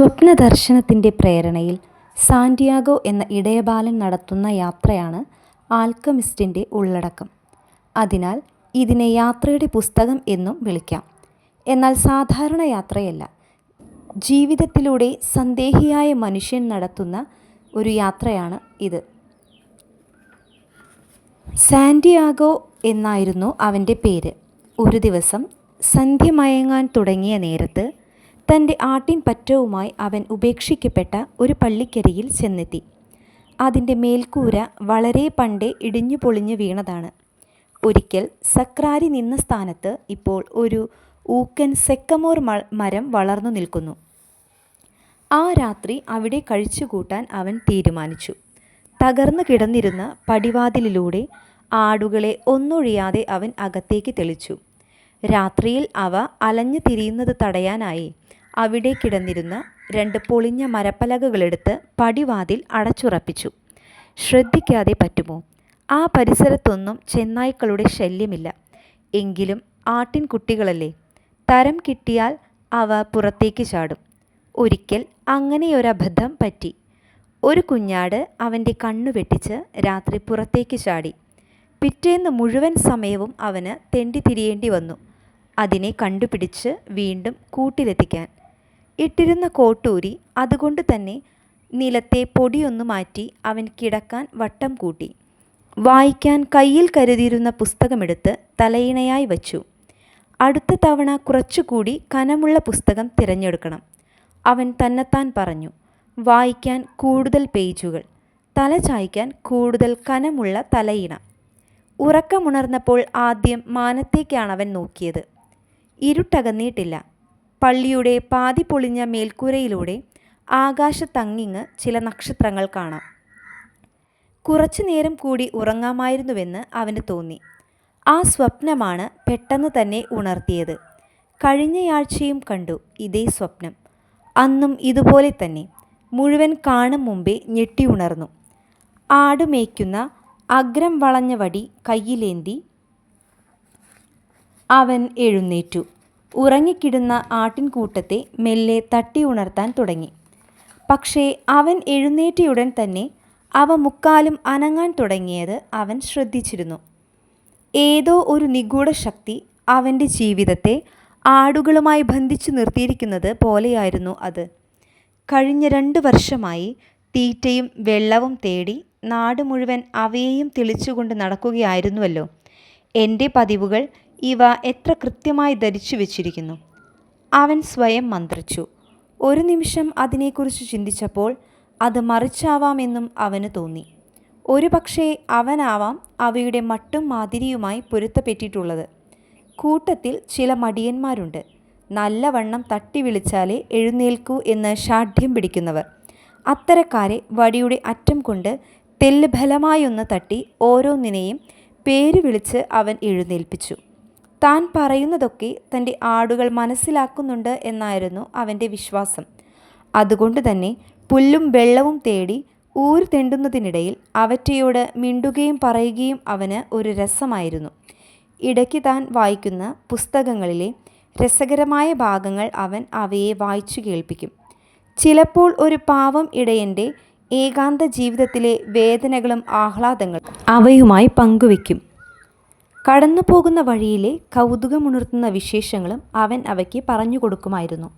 സ്വപ്നദർശനത്തിന്റെ പ്രേരണയിൽ Santiago എന്ന ഇടയബാലൻ നടത്തുന്ന യാത്രയാണ് ആൽക്കമിസ്റ്റിന്റെ ഉള്ളടക്കം. അതിനാൽ ഇതിനെ യാത്രയുടെ പുസ്തകം എന്നും വിളിക്കാം. എന്നാൽ സാധാരണ യാത്രയല്ല. ജീവിതത്തിലൂടെ സന്ദേഹിയായ മനുഷ്യൻ നടത്തുന്ന ഒരു യാത്രയാണ് ഇത്. സാന്റിയാഗോ എന്നായിരുന്നു അവന്റെ പേര്. ഒരു ദിവസം സന്ധ്യ മയങ്ങാൻ തുടങ്ങിയ നേരത്ത് തന്റെ ആട്ടിൻ പറ്റവുമായി അവൻ ഉപേക്ഷിക്കപ്പെട്ട ഒരു പള്ളിക്കരയിൽ ചെന്നെത്തി. അതിന്റെ മേൽക്കൂര വളരെ പണ്ടേ ഇടിഞ്ഞു പൊളിഞ്ഞു വീണതാണ്. ഒരിക്കൽ സക്രാരി നിന്ന സ്ഥാനത്ത് ഇപ്പോൾ ഒരു ഊക്കൻ സെക്കമോർ മരം വളർന്നു നിൽക്കുന്നു. ആ രാത്രി അവിടെ കഴിച്ചുകൂട്ടാൻ അവൻ തീരുമാനിച്ചു. തകർന്നു കിടന്നിരുന്ന പടിവാതിലിലൂടെ ആടുകളെ ഒന്നൊഴിയാതെ അവൻ അകത്തേക്ക് തെളിച്ചു. രാത്രിയിൽ അവ അലഞ്ഞു തിരിയുന്നത് തടയാനായി അവിടെ കിടന്നിരുന്ന രണ്ട് പൊളിഞ്ഞ മരപ്പലകകളെടുത്ത് പടിവാതിൽ അടച്ചുറപ്പിച്ചു. ശ്രദ്ധിക്കാതെ പറ്റുമോ? ആ പരിസരത്തൊന്നും ചെന്നായ്ക്കളുടെ ശല്യമില്ല. എങ്കിലും ആട്ടിൻകുട്ടികളല്ലേ. തരം കിട്ടിയാൽ അവ പുറത്തേക്ക് ചാടും. ഒരിക്കൽ അങ്ങനെയൊരബദ്ധം പറ്റി. ഒരു കുഞ്ഞാട് അവന്റെ കണ്ണു വെട്ടിച്ച് രാത്രി പുറത്തേക്ക് ചാടി. പിറ്റേന്ന് മുഴുവൻ സമയവും അവന് തെണ്ടിത്തിരിയേണ്ടി വന്നു അതിനെ കണ്ടുപിടിച്ച് വീണ്ടും കൂട്ടിലെത്തിക്കാൻ. ഇട്ടിരുന്ന കോട്ടൂരി അതുകൊണ്ട് തന്നെ നിലത്തെ പൊടിയൊന്നു മാറ്റി അവൻ കിടക്കാൻ വട്ടം കൂട്ടി. വായിക്കാൻ കയ്യിൽ കരുതിയിരുന്ന പുസ്തകമെടുത്ത് തലയിണയായി വച്ചു. അടുത്ത തവണ കുറച്ചുകൂടി കനമുള്ള പുസ്തകം തിരഞ്ഞെടുക്കണം. അവൻ തന്നെത്താൻ പറഞ്ഞു. വായിക്കാൻ കൂടുതൽ പേജുകൾ. തല ചായ്ക്കാൻ കൂടുതൽ കനമുള്ള തലയിണ. ഉറക്കമുണർന്നപ്പോൾ ആദ്യം മാനത്തേക്കാണ് അവൻ നോക്കിയത്. ഇരുട്ടകന്നിട്ടില്ല. പള്ളിയുടെ പാതി പൊളിഞ്ഞ മേൽക്കൂരയിലൂടെ ആകാശത്തങ്ങിങ്ങ് ചില നക്ഷത്രങ്ങൾ കാണാം. കുറച്ചു നേരം കൂടി ഉറങ്ങാമായിരുന്നുവെന്ന് അവന് തോന്നി. ആ സ്വപ്നമാണ് പെട്ടെന്ന് തന്നെ ഉണർത്തിയത്. കഴിഞ്ഞയാഴ്ചയും കണ്ടു ഇതേ സ്വപ്നം. അന്നും ഇതുപോലെ തന്നെ. മുഴുവൻ കാണും മുമ്പേ ഞെട്ടി ഉണർന്നു മേയ്ക്കുന്ന അഗ്രം വളഞ്ഞ വടി കയ്യിലേന്തി അവൻ എഴുന്നേറ്റു. ഉറങ്ങിക്കിടന്ന ആട്ടിൻകൂട്ടത്തെ മെല്ലെ തട്ടി ഉണർത്താൻ തുടങ്ങി. പക്ഷേ അവൻ എഴുന്നേറ്റയുടൻ തന്നെ അവ മുക്കാലും അനങ്ങാൻ തുടങ്ങിയത് അവൻ ശ്രദ്ധിച്ചിരുന്നു. ഏതോ ഒരു നിഗൂഢ ശക്തി അവന്റെ ജീവിതത്തെ ആടുകളുമായി ബന്ധിച്ചു നിർത്തിയിരിക്കുന്നത് പോലെയായിരുന്നു അത്. കഴിഞ്ഞ രണ്ട് വർഷമായി തീറ്റയും വെള്ളവും തേടി നാട് മുഴുവൻ അവയെയും തെളിച്ചുകൊണ്ട് നടക്കുകയായിരുന്നുവല്ലോ. എന്റെ പതിവുകൾ ഇവ എത്ര കൃത്യമായി ധരിച്ചു വച്ചിരിക്കുന്നു അവൻ സ്വയം മന്ത്രിച്ചു. ഒരു നിമിഷം അതിനെക്കുറിച്ച് ചിന്തിച്ചപ്പോൾ അത് മറിച്ചാവാമെന്നും അവന് തോന്നി. ഒരു പക്ഷേ അവനാവാം അവയുടെ മട്ടും മാതിരിയുമായി പൊരുത്തപ്പെട്ടിട്ടുള്ളത്. കൂട്ടത്തിൽ ചില മടിയന്മാരുണ്ട്. നല്ലവണ്ണം തട്ടിവിളിച്ചാലേ എഴുന്നേൽക്കൂ എന്ന് ഷാഠ്യം പിടിക്കുന്നവർ. അത്തരക്കാരെ വടിയുടെ അറ്റം കൊണ്ട് തെല്ല് ബലമായൊന്ന് തട്ടി ഓരോന്നിനെയും പേര് വിളിച്ച് അവൻ എഴുന്നേൽപ്പിച്ചു. താൻ പറയുന്നതൊക്കെ തന്റെ ആടുകൾ മനസ്സിലാക്കുന്നുണ്ട് എന്നായിരുന്നു അവന്റെ വിശ്വാസം. അതുകൊണ്ട് തന്നെ പുല്ലും വെള്ളവും തേടി ഊരു തെണ്ടുന്നതിനിടയിൽ അവറ്റയോട് മിണ്ടുകയും പറയുകയും അവന് ഒരു രസമായിരുന്നു. ഇടയ്ക്ക് താൻ വായിക്കുന്ന പുസ്തകങ്ങളിലെ രസകരമായ ഭാഗങ്ങൾ അവൻ അവയെ വായിച്ചു കേൾപ്പിക്കും. ചിലപ്പോൾ ഒരു പാവം ഇടയന്റെ ഏകാന്ത ജീവിതത്തിലെ വേദനകളും ആഹ്ലാദങ്ങളും അവയുമായി പങ്കുവെക്കും. കടന്നുപോകുന്ന വഴിയിലെ കൗതുകമുണർത്തുന്ന വിശേഷങ്ങളും അവൻ അവയ്ക്ക് പറഞ്ഞുകൊടുക്കുമായിരുന്നു.